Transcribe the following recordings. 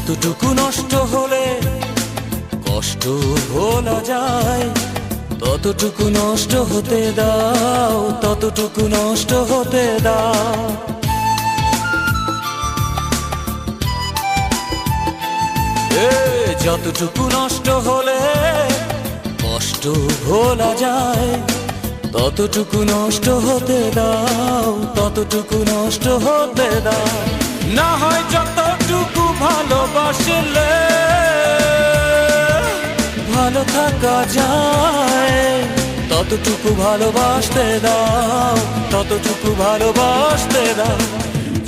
যতটুকু নষ্ট হলে কষ্ট ভোলা যায়। ততটুকু নষ্ট হতে দাও, ততটুকু নষ্ট হতে দাও। যতটুকু নষ্ট হলে কষ্ট ভোলা যায়। ততটুকু নষ্ট হতে দাও, ততটুকু নষ্ট হতে দাও। না হয় যতটুকু ভালোবাসলে, ভালো থাকা যায়। ততটুকু ভালোবাসতে দাও, ততটুকু ভালোবাসতে দাও।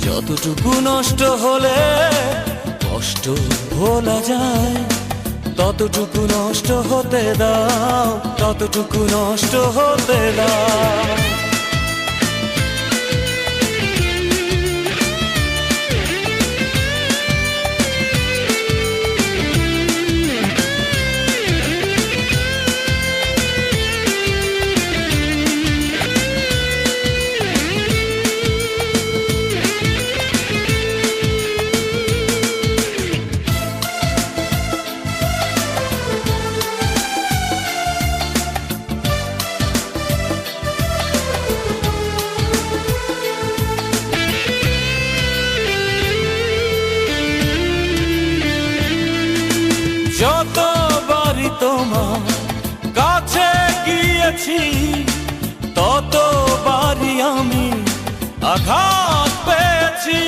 যতটুকু নষ্ট হলে কষ্ট ভোলা যায়। ততটুকু নষ্ট হতে দাও, ততটুকু নষ্ট হতে দাও। কাছে গিয়েছি ততবারই আমি আঘাত পেয়েছি।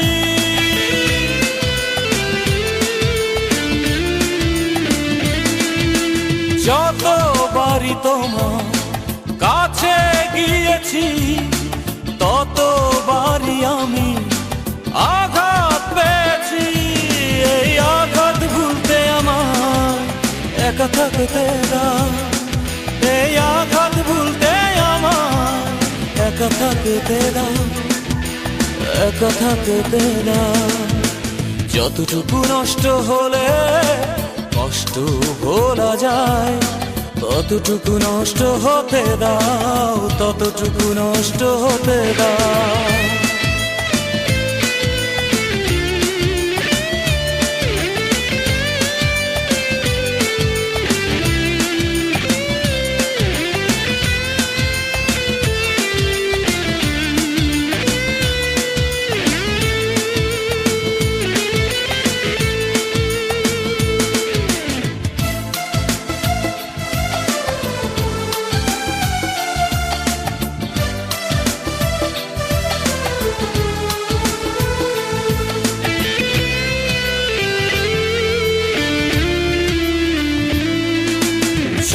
যতবারই তোমার কাছে গিয়েছি ততবারই আমি আঘাত একা থাকতে দাও। এই আঘাত ভুলতে আমার একা থাকতে দাও একা থাকতে দাও যতটুকু নষ্ট হলে কষ্ট ভোলা যায়। ততটুকু নষ্ট হতে দাও, ততটুকু নষ্ট হতে দাও।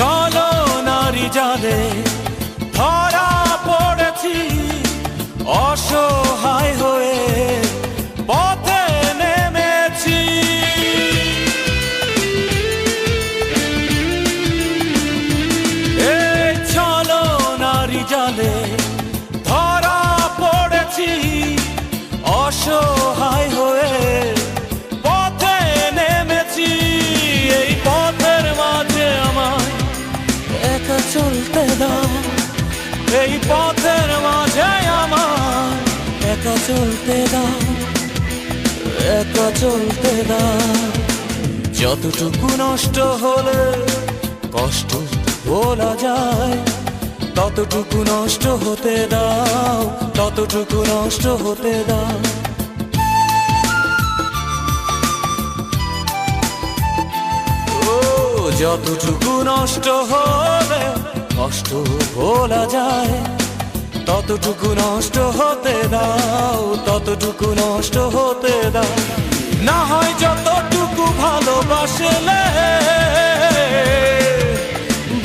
চলো নারী জালে ধরা পড়েছি অসহায় হয়ে পথে নেমেছি। ধরা পড়েছি চলতে দাও। এই পথের মাঝে আমার একা চলতে দাও। একা চলতে দাও। যতটুকু নষ্ট হলে কষ্ট বলা যায়। ততটুকু নষ্ট হতে দাও, ততটুকু নষ্ট হতে দাও। ও, যতটুকু নষ্ট হলে কষ্ট ভোলা যায়। ততটুকু নষ্ট হতে দাও, ততটুকু নষ্ট হতে দাও। না হয় যতটুকু ভালোবাসলে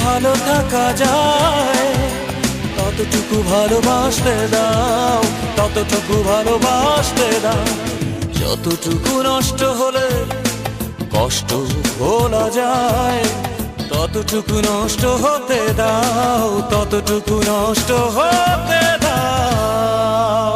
ভালো থাকা যায়। ততটুকু ভালোবাসতে দাও, ততটুকু ভালোবাসতে দাও। যতটুকু নষ্ট হলে কষ্ট ভোলা যায়। ততটুকু নষ্ট হতে দাও ততটুকু নষ্ট হতে দাও।